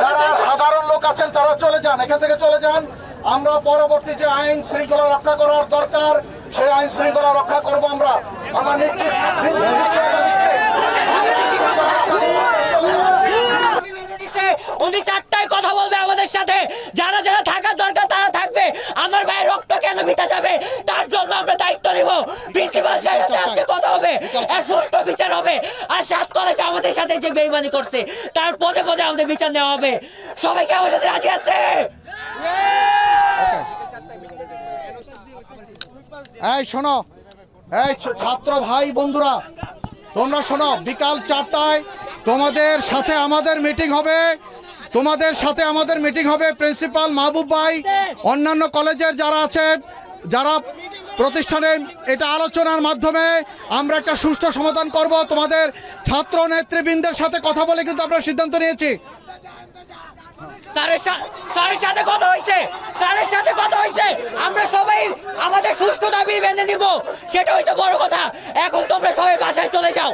যারা সাধারণ লোক আছেন তারা চলে যান এখান থেকে চলে যান। আমরা পরবর্তী যে আইন শৃঙ্খলা রক্ষা করার দরকার সেই আইন শৃঙ্খলা রক্ষা করব আমরা। আমরা নিশ্চিত উনি চারটায় কথা বলবে আমার ভাইয়ের রক্ত কেন ভিটা যাবে? তার জন্য আমরা দায়িত্ব নেব। প্রিন্সিপাল সাহেবের আজকে কথা হবে। আর সুষ্ঠু বিচার হবে। আর সাত কলেজ আমাদের সাথে যে বেইমানি করছে তার পদে পদে আমাদের বিচার নেওয়া হবে। সবাইকে আমার সাথে রাজি আছে? এই শোনো। এই ছাত্র ভাই বন্ধুরা তোমরা শোনো বিকাল চারটায় তোমাদের সাথে আমাদের মিটিং হবে। তোমাদের সাথে আমাদের মিটিং হবে প্রিন্সিপাল মাহবুব ভাই, অন্যান্য কলেজের যারা আছেন, যারা প্রতিষ্ঠানের এটা আলোচনার মাধ্যমে আমরা একটা সুষ্ঠু সমাধান করব। তোমাদের ছাত্র নেতৃবৃন্দের সাথে কথা বলে কিন্তু আমরা সিদ্ধান্ত নিয়েছি। সাথে কথা হয়েছে। সাথে কথা আমরা সবাই আমাদের সুষ্ঠু দাবি মেনে নিব। সেটা হচ্ছে বড় কথা। এখন তোমরা সবাই বাসায় চলে যাও।